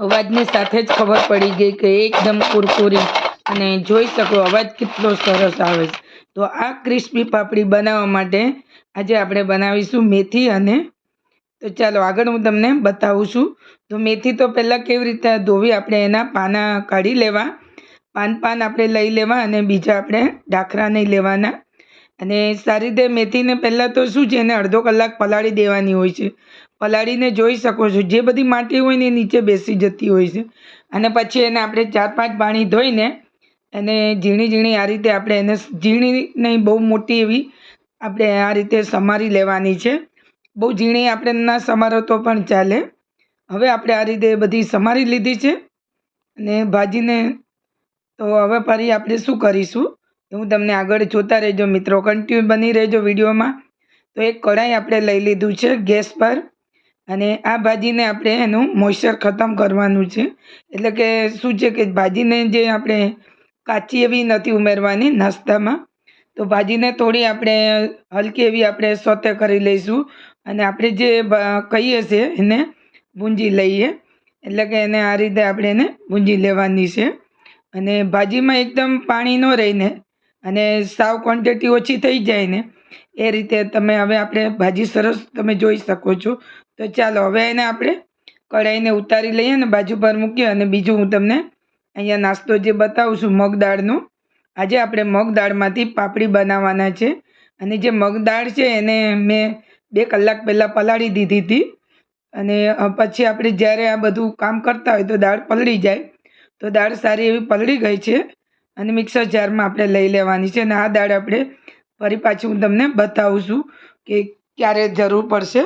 અવાજની સાથે જ ખબર પડી ગઈ કે એકદમ કુરકુરી. અને જોઈ શકો, અવાજ કેટલો સરસ આવે છે. તો આ ક્રિસ્પી પાપડી બનાવવા માટે આજે આપણે બનાવીશું મેથી અને તો ચાલો, આગળ હું તમને બતાવું છું. તો મેથી તો પહેલાં કેવી રીતે ધોવી આપણે એના પાના કાઢી લેવા. પાન પાન આપણે લઈ લેવા અને બીજા આપણે ડાખરા નહીં લેવાના. અને સારી રીતે મેથીને પહેલાં તો શું છે, એને અડધો કલાક પલાળી દેવાની હોય છે. પલાળીને જોઈ શકો છો, જે બધી માટી હોય ને એ નીચે બેસી જતી હોય છે. અને પછી એને આપણે ચાર પાંચ પાણી ધોઈને એને ઝીણી ઝીણી આ રીતે આપણે એને ઝીણી નહીં, બહુ મોટી એવી આપણે આ રીતે સમારી લેવાની છે. બહુ ઝીણી આપણે ના સમારો તો પણ ચાલે. હવે આપણે આ રીતે બધી સમારી લીધી છે. અને ભાજીને તો હવે ફરી આપણે શું કરીશું? એ હું તમને આગળ જોતા રહેજો મિત્રો. કન્ટિન્યુ બની રહેજો વિડીયોમાં. તો એક કઢાઈ આપણે લઈ લીધું છે ગેસ પર. અને આ ભાજીને આપણે એનું મોઇશ્ચર ખતમ કરવાનું છે. એટલે કે શું છે કે ભાજીને જે આપણે કાચી એવી નથી ઉમેરવાની નાસ્તામાં, તો ભાજીને થોડી આપણે હલકી એવી આપણે સોતે કરી લઈશું. અને આપણે જે કહીએ છીએ એને ભૂંજી લઈએ. એટલે કે એને આ રીતે આપણે એને ભૂંજી લેવાની છે. અને ભાજીમાં એકદમ પાણી ન રહીને અને સાવ ક્વોન્ટિટી ઓછી થઈ જાય ને, એ રીતે તમે હવે આપણે ભાજી સરસ તમે જોઈ શકો છો. તો ચાલો હવે એને આપણે કઢાઈને ઉતારી લઈએ ને બાજુ પર મૂકીએ અને બીજું હું તમને અહીંયા નાસ્તો જે બતાવું છું મગ આજે આપણે મગ દાળમાંથી પાપડી બનાવવાના છે. અને જે મગ દાળ છે એને મેં બે કલાક પહેલાં પલાળી દીધી હતી. અને પછી આપણે જ્યારે આ બધું કામ કરતા હોય તો દાળ પલળી જાય. તો દાળ સારી એવી પલળી ગઈ છે. અને મિક્સર જારમાં આપણે લઈ લેવાની છે અને આ દાળ આપણે ફરી પાછી હું તમને બતાવું છું કે ક્યારે જરૂર પડશે.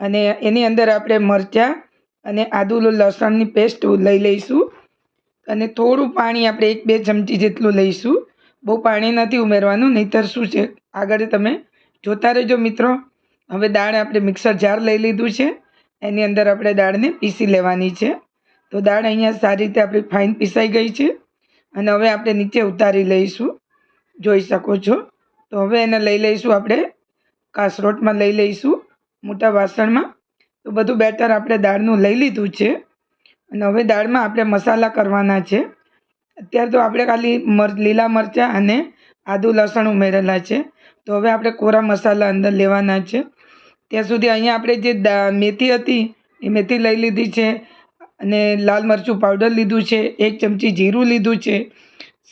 અને એની અંદર આપણે મરચાં અને આદુ લસણની પેસ્ટ લઈ લઈશું. અને થોડું પાણી આપણે એક બે ચમચી જેટલું લઈશું. બહુ પાણી નથી ઉમેરવાનું, નહીંતર શું છે? આગળ તમે જોતા રહેજો મિત્રો. હવે દાળ આપણે મિક્સર જાર લઈ લીધું છે. એની અંદર આપણે દાળને પીસી લેવાની છે. તો દાળ અહીંયા સારી રીતે આપણી ફાઇન પીસાઈ ગઈ છે. અને હવે આપણે નીચે ઉતારી લઈશું. જોઈ શકો છો. તો હવે એને લઈ લઈશું આપણે. કાસરોટમાં લઈ લઈશું. મોટા વાસણમાં. તો બધું બેટર આપણે દાળનું લઈ લીધું છે. અને હવે દાળમાં આપણે મસાલા કરવાના છે. અત્યારે તો આપણે ખાલી મર, લીલા મરચાં અને આદુ લસણ ઉમેરેલા છે. તો હવે આપણે કોરા મસાલા અંદર લેવાના છે. ત્યાં સુધી અહીંયા આપણે જે મેથી હતી, એ મેથી લઈ લીધી છે. અને લાલ મરચું પાવડર લીધું છે, એક ચમચી જીરું લીધું છે.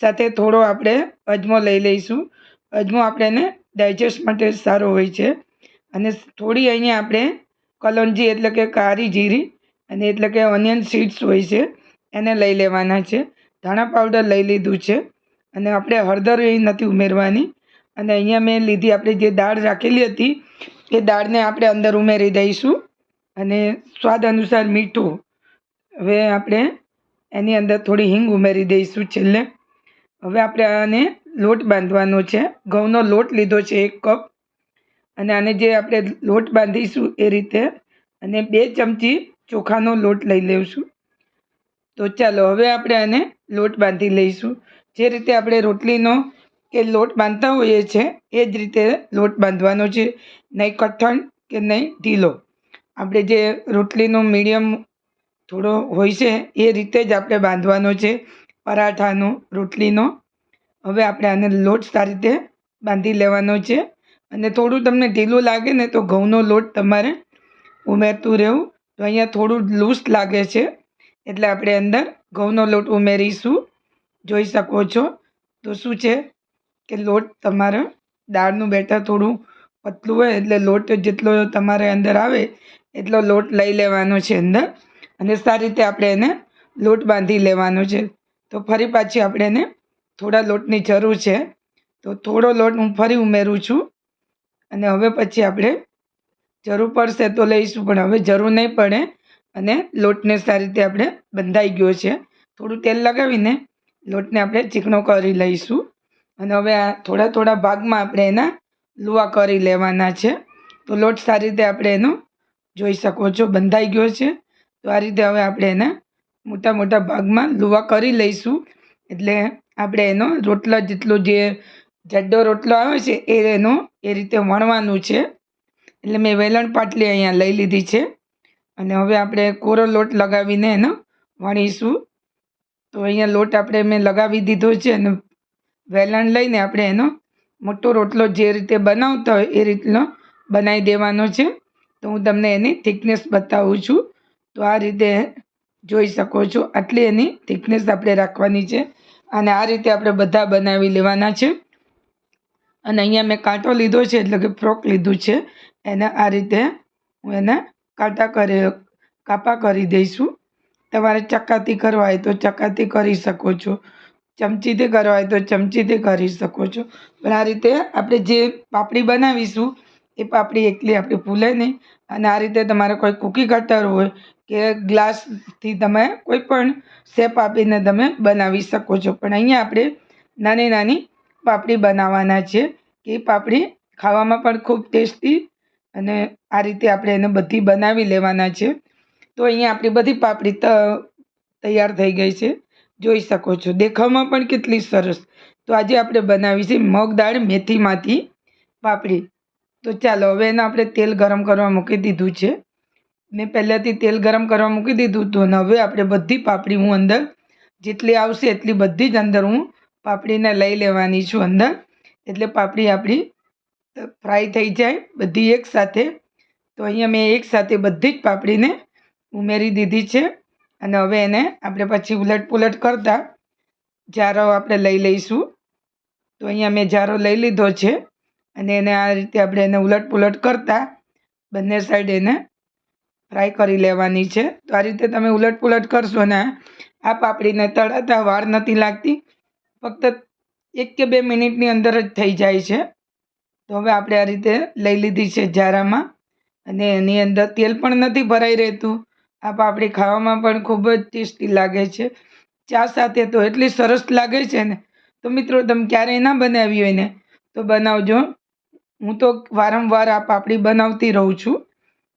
સાથે થોડો આપણે અજમો લઈ લઈશું. અજમો આપણે એને ડાયજેસ્ટ માટે સારો હોય છે. અને થોડી અહીંયા આપણે કલોંજી એટલે કે કારી જીરી અને એટલે કે ઓનિયન સીડ્સ હોય છે, એને લઈ લેવાના છે. ધાણા પાવડર લઈ લીધું છે. અને આપણે હળદર એ નથી ઉમેરવાની. અને અહીંયા મેં લીધી આપણે જે દાળ રાખેલી હતી, એ દાળને આપણે અંદર ઉમેરી દઈશું. અને સ્વાદ અનુસાર મીઠું હવે આપણે એની અંદર થોડી હિંગ ઉમેરી દઈશું છેલ્લે. હવે આપણે આને લોટ બાંધવાનો છે. ઘઉંનો લોટ લીધો છે એક કપ. અને આને જે આપણે લોટ બાંધીશું એ રીતે અને બે ચમચી ચોખાનો લોટ લઈ લઈશું તો ચાલો, હવે આપણે આને લોટ બાંધી લઈશું. જે રીતે આપણે રોટલીનો કે લોટ બાંધતા હોઈએ છીએ એ જ રીતે લોટ બાંધવાનો છે. નહીં કઠણ કે નહીં ઢીલો. આપણે જે રોટલીનો મીડિયમ થોડો હોય છે, એ રીતે જ આપણે બાંધવાનો છે, પરાઠાનો, રોટલીનો. હવે આપણે આને લોટ સારી રીતે બાંધી લેવાનો છે. અને થોડું તમને ઢીલું લાગે ને તો ઘઉંનો લોટ તમારે ઉમેરતું રહેવું. તો અહીંયા થોડું લૂઝ લાગે છે, એટલે આપણે અંદર ઘઉંનો લોટ ઉમેરીશું. જોઈ શકો છો તો શું છે કે લોટ તમારે દાળનું બેટર થોડું પતલું હોય એટલે લોટ જેટલો તમારે અંદર આવે એટલો લોટ લઈ લેવાનો છે અંદર. અને સારી રીતે આપણે એને લોટ બાંધી લેવાનો છે. તો ફરી પાછી આપણે એને થોડા લોટની જરૂર છે. તો થોડો લોટ હું ફરી ઉમેરું છું. અને હવે પછી આપણે જરૂર પડશે તો લઈશું, પણ હવે જરૂર નહીં પડે. અને લોટને સારી રીતે આપણે બંધાઈ ગયો છે. થોડું તેલ લગાવીને લોટને આપણે ચીકણો કરી લઈશું. અને હવે આ થોડા થોડા ભાગમાં આપણે એના લુવા કરી લેવાના છે. તો લોટ સારી રીતે આપણે એનો જોઈ શકો છો, બંધાઈ ગયો છે. તો આ રીતે હવે આપણે એના મોટા મોટા ભાગમાં લુવા કરી લઈશું. એટલે આપણે એનો રોટલા જેટલો જે જાડો રોટલો આવે છે, એ એનો એ રીતે વણવાનું છે. એટલે મેં વેલણ પાટલી અહીંયા લઈ લીધી છે. અને હવે આપણે કોરો લોટ લગાવીને એનો વણીશું. તો અહીંયા લોટ આપણે મેં લગાવી દીધો છે અને વેલણ લઈને આપણે એનો મોટો રોટલો જે રીતે બનાવતા હોય એ રીતનો બનાવી દેવાનો છે. તો હું તમને એની થિકનેસ બતાવું છું. તો આ રીતે જોઈ શકો છો. આટલી એની થિકનેસ આપણે રાખવાની છે. અને આ રીતે આપણે બધા બનાવી લેવાના છે. અને અહીંયા મેં કાંટો લીધો છે, એટલે કે ફ્રોક લીધું છે. એને આ રીતે હું એને કાંટા કરી, કાપા કરી દઈશું. તમારે ચકાતી કરવા હોય તો ચકાતી કરી શકો છો. ચમચીથી કરવા હોય તો ચમચીથી કરી શકો છો. પણ આ રીતે આપણે જે પાપડી બનાવીશું એ પાપડી એકલી આપણે ભૂલે નહીં. અને આ રીતે તમારે કોઈ કૂકી કટર હોય કે ગ્લાસથી તમે કોઈ પણ શેપ આપીને તમે બનાવી શકો છો. પણ અહીંયા આપણે નાની નાની પાપડી બનાવવાના છે કે પાપડી ખાવામાં પણ ખૂબ ટેસ્ટી અને આ રીતે આપણે એને બધી બનાવી લેવાના છે. તો અહીંયા આપણી બધી પાપડી તૈયાર થઈ ગઈ છે. જોઈ શકો છો. દેખાવમાં પણ કેટલી સરસ. તો આજે આપણે બનાવી છે મગ દાળ મેથીમાંથી પાપડી. તો ચાલો હવે એને આપણે તેલ ગરમ કરવા મૂકી દીધું છે. મેં પહેલાંથી તેલ ગરમ કરવા મૂકી દીધું હતું અને હવે આપણે બધી પાપડી હું અંદર જેટલી આવશે એટલી બધી જ અંદર હું પાપડીને લઈ લેવાની છું અંદર. એટલે પાપડી આપણી ફ્રાય થઈ જાય બધી એકસાથે તો અહીંયા મેં એકસાથે બધી જ પાપડીને ઉમેરી દીધી છે. અને હવે એને આપણે પછી ઉલટ પુલટ કરતાં જારો આપણે લઈ લઈશું. તો અહીંયા મેં જારો લઈ લીધો છે. અને એને આ રીતે આપણે એને ઉલટ પુલટ કરતાં બંને સાઈડ એને ફ્રાય કરી લેવાની છે. તો આ રીતે તમે ઉલટ પુલટ કરશો ને આ પાપડીને તળાતા વાર નથી લાગતી. ફક્ત એક કે બે મિનિટની અંદર જ થઈ જાય છે. તો હવે આપણે આ રીતે લઈ લીધી છે જારામાં અને એની અંદર તેલ પણ નથી ભરાઈ રહેતું. આ પાપડી ખાવામાં પણ ખૂબ જ ટેસ્ટી લાગે છે. ચા સાથે તો એટલી સરસ લાગે છે ને. તો મિત્રો, તમે ક્યારેય ના બનાવી હોય ને, તો બનાવજો. હું તો વારંવાર આ પાપડી બનાવતી રહું છું.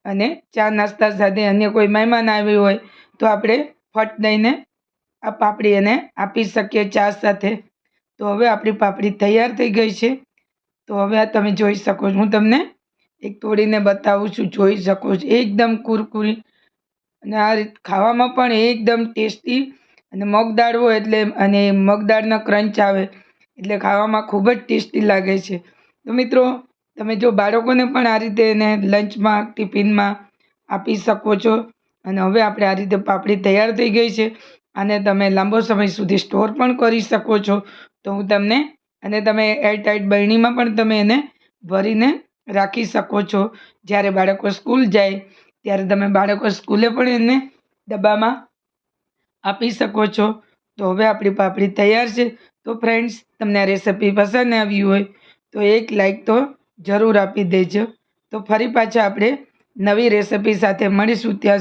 અને ચા, નાસ્તા સાથે અન્ય કોઈ મહેમાન આવ્યું હોય તો આપણે ફટ દઈને આ પાપડી એને આપી શકીએ ચા સાથે. તો હવે આપણી પાપડી તૈયાર થઈ ગઈ છે. તો હવે આ તમે જોઈ શકો છો. હું તમને એક તોડીને બતાવું છું. જોઈ શકો છો. એકદમ કુરકુરી. અને આ રીત ખાવામાં પણ એકદમ ટેસ્ટી અને મગ હોય એટલે અને મગ દાળના ક્રંચ આવે એટલે ખાવામાં ખૂબ જ ટેસ્ટી લાગે છે. તો મિત્રો તમે જો બાળકોને પણ આ રીતે એને લંચમાં, ટિફિનમાં આપી શકો છો. અને હવે આપણે આ રીતે પાપડી તૈયાર થઈ ગઈ છે. અને તમે લાંબો સમય સુધી સ્ટોર પણ કરી શકો છો. તો હું તમને અને તમે એરટાઇટ બરણીમાં પણ તમે એને ભરીને રાખી શકો છો. જ્યારે બાળકો સ્કૂલ જાય, ત્યારે તમે બાળકો સ્કૂલે પણ એને ડબ્બામાં આપી શકો છો. તો હવે આપણી પાપડી તૈયાર છે. તો ફ્રેન્ડ્સ તમને આ રેસિપી પસંદ આવી હોય, તો એક લાઈક તો જરૂર આપી દેજો. તો ફરી પાછા આપણે નવી રેસિપી સાથે મળીશું. ત્યાં